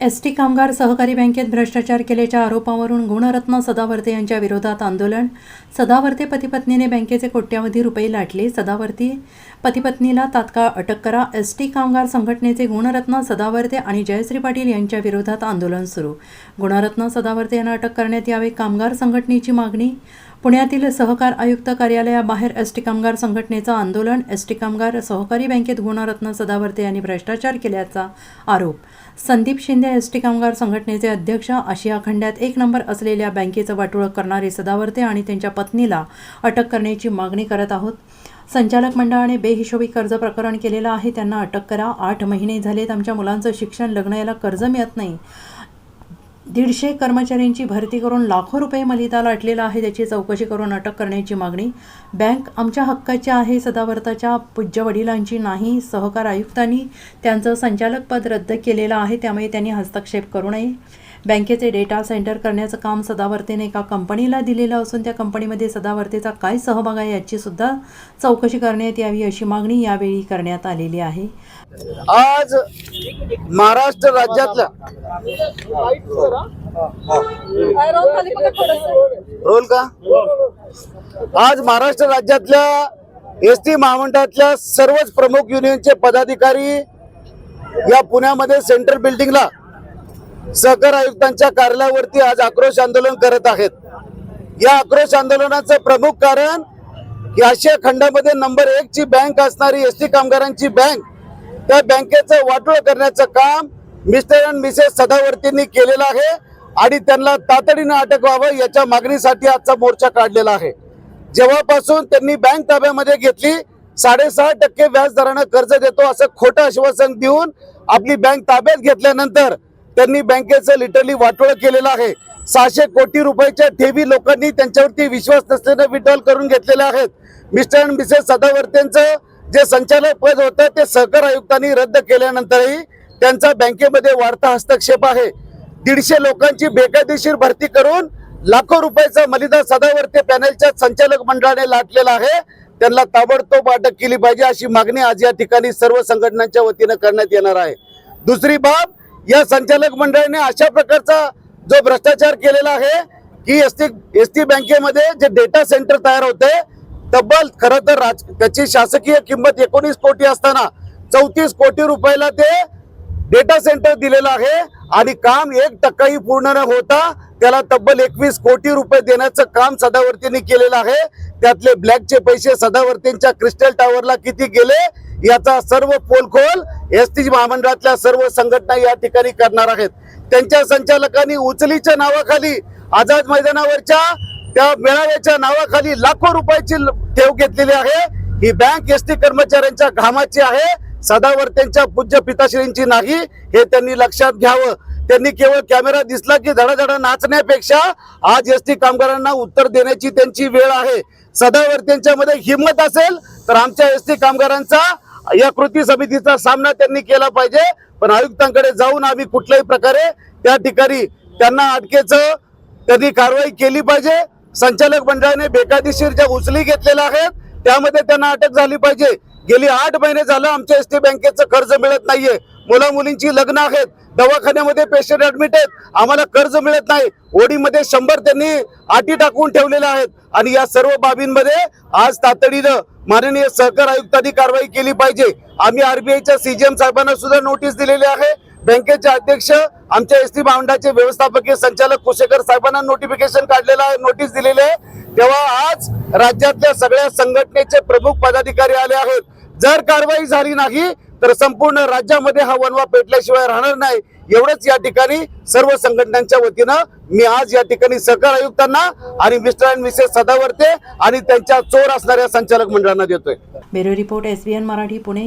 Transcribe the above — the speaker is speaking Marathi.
एस टी कामगार सहकारी बँकेत भ्रष्टाचार केल्याच्या आरोपावरून गुणरत्न सदावर्ते यांच्या विरोधात आंदोलन. सदावर्ते पतीपत्नीने बँकेचे कोट्यावधी रुपये लाटले. सदावर्ती पतीपत्नीला तात्काळ अटक करा. एस टी कामगार संघटनेचे गुणरत्न सदावर्ते आणि जयश्री पाटील यांच्या विरोधात आंदोलन सुरू. गुणरत्न सदावर्ते यांना अटक करण्यात यावे. कामगार संघटनेची मागणी पुण्यातील सहकार आयुक्त कार्यालयाबाहेर एस टी कामगार संघटनेचं आंदोलन. एस टी कामगार सहकारी बँकेत गुणरत्न सदावर्ते यांनी भ्रष्टाचार केल्याचा आरोप. संदीप शिंदे एस टी कामगार संघटनेचे अध्यक्ष आशिया खंडात एक नंबर असलेल्या बँकेचं वाटोळं करणारे सदावर्ते आणि त्यांच्या पत्नीला अटक करण्याची मागणी करत आहोत. संचालक मंडळाने बेहिशोबी कर्ज प्रकरण केलेलं आहे. त्यांना अटक करा. आठ महिने झालेत. आमच्या मुलांचं शिक्षण लग्न याला कर्ज मिळत नाही. दीडशे कर्मचाऱ्यांची भरती करून लाखो रुपये मलिताला अटलेला आहे. त्याची चौकशी करून अटक करण्याची मागणी बँक आमच्या हक्काची आहे सदावर्ताच्या पूज्य वडिलांची नाही सहकार आयुक्तांनी त्यांचं संचालक पद रद्द केलेलं आहे त्यामुळे त्यांनी हस्तक्षेप करू नये. बँकेचे डेटा सेंटर करण्याचं काम सदावर्तेने एका कंपनीला दिलेलं असून त्या कंपनीमध्ये सदावर्तेचा काय सहभाग आहे याची सुद्धा चौकशी करण्यात यावी अशी मागणी यावेळी करण्यात आलेली आहे. आज महाराष्ट्र राज्यातल्या रोल का? आज महाराष्ट्र राज्यातल्या एस टी महामंडळातल्या सर्वच प्रमुख युनियनचे पदाधिकारी या पुण्यामध्ये सेंट्रल बिल्डिंगला सहकार आयुक्तांच्या कार्यालयावरती आज आक्रोश आंदोलन करत आहेत. या आक्रोश आंदोलनाचं प्रमुख कारण की आशिया खंडामध्ये नंबर एक ची बँक असणारी एस टी कामगारांची बँक त्या बँकेचं वाटोळ करण्याचं काम मिस्टर अँड मिसेस सदावर्तींनी केलेलं आहे आणि त्यांना तातडीनं अटक व्हावं याच्या मागणीसाठी आजचा मोर्चा काढलेला आहे. जेव्हापासून त्यांनी बँक ताब्यामध्ये घेतली साडेसहा टक्के व्याज दरानं कर्ज देतो असं खोटं आश्वासन देऊन आपली बँक ताब्यात घेतल्यानंतर त्यांनी बँकेचं लिटरली वाटोळ केलेलं आहे. सहाशे कोटी रुपयाच्या ठेवी लोकांनी त्यांच्यावरती विश्वास नसल्यानं विड्रॉल करून घेतलेले आहेत. मिस्टर अँड मिसेस सदावर्तेंचं जे संचालक पद होतं ते सहकार आयुक्तांनी रद्द केल्यानंतरही त्यांचा बँकेमध्ये वाढता हस्तक्षेप आहे. दीडशे लोकांची बेकायदेशीर भरती करून लाखो रुपयाचा मलिदा सदावर्ते पॅनलच्या संचालक मंडळाने लाटलेला आहे. त्यांना ताबडतोब अटक केली पाहिजे अशी मागणी आज या ठिकाणी सर्व संघटनांच्या वतीनं करण्यात येणार आहे. दुसरी बाब या संचालक मंडळाने अशा प्रकारचा जो भ्रष्टाचार केलेला आहे की एस टी एस टी बँकेमध्ये जे डेटा सेंटर तयार होते तब्बल खरं तर राज त्याची शासकीय किंमत एकोणीस कोटी असताना चौतीस कोटी रुपयाला ते डेटा सेंटर दिलेलं आहे आणि काम एक टक्काही पूर्ण न होता त्याला तब्बल एकवीस कोटी रुपये देण्याचं काम सदावर्तींनी केलेलं आहे. त्यातले ब्लॅकचे पैसे सदावर्तींच्या क्रिस्टल टॉवरला किती गेले? याचा सर्व पोलखोल एस टी महामंडळातल्या सर्व संघटना या ठिकाणी करणार आहेत. त्यांच्या संचालकांनी उचलीच्या नावाखाली आझाद मैदानावरच्या त्या मेळाव्याच्या नावाखाली लाखो रुपयाची ठेव घेतलेली आहे. ही बँक एस टी कर्मचाऱ्यांच्या घामाची आहे. सदावर्त्यांच्या पूज्य पिताश्रींची नाही हे त्यांनी लक्षात घ्यावं. त्यांनी केवळ कॅमेरा दिसला की धडाधडा नाचण्यापेक्षा आज एस टी कामगारांना उत्तर देण्याची त्यांची वेळ आहे. सदावर्त्यांच्या मध्ये हिंमत असेल तर आमच्या एस टी कामगारांचा या कृती समितीचा सामना त्यांनी केला पाहिजे. पण आयुक्तांकडे जाऊन आम्ही कुठल्याही प्रकारे त्या ठिकाणी त्यांना अटकेचं त्यांनी कारवाई केली पाहिजे. संचालक मंडळाने बेकायदेशीर ज्या उचली घेतलेल्या आहेत त्यामध्ये त्यांना अटक झाली पाहिजे. गेली आठ महिने झालं आमच्या एस टी बँकेचं कर्ज मिळत नाहीये. मुला मुलींची लग्न आहेत. दवाखान्यामध्ये पेशंट ऍडमिट आहेत. आम्हाला कर्ज मिळत नाही. ओडीमध्ये शंभर त्यांनी आटी टाकून ठेवलेल्या आहेत. आणि या सर्व बाबींमध्ये आज तातडीनं माननीय सहकार आयुक्तांनी कारवाई केली पाहिजे. आम्ही आरबीआयच्या सीजीएम साहेबांना सुद्धा नोटीस दिलेली आहे. बँकेचे अध्यक्ष आमच्या एस टी भांडाचे व्यवस्थापकीय संचालक कुशेकर साहेबांना नोटिफिकेशन काढलेलं आहे नोटीस दिलेली आहे. तेव्हा आज राज्यातल्या सगळ्या संघटनेचे प्रमुख पदाधिकारी आले आहेत. जर कारवाई झाली नाही तर संपूर्ण राज्यामध्ये हा वनवा पेटल्याशिवाय राहणार नाही. एवढंच या ठिकाणी सर्व संघटनांच्या वतीनं मी आज या ठिकाणी सहकार आयुक्तांना आणि मिस्टर अँड मिसेस सदावर्ते आणि त्यांच्या चोर असणाऱ्या संचालक मंडळांना देतोय. Bureau report S Marathi Pune.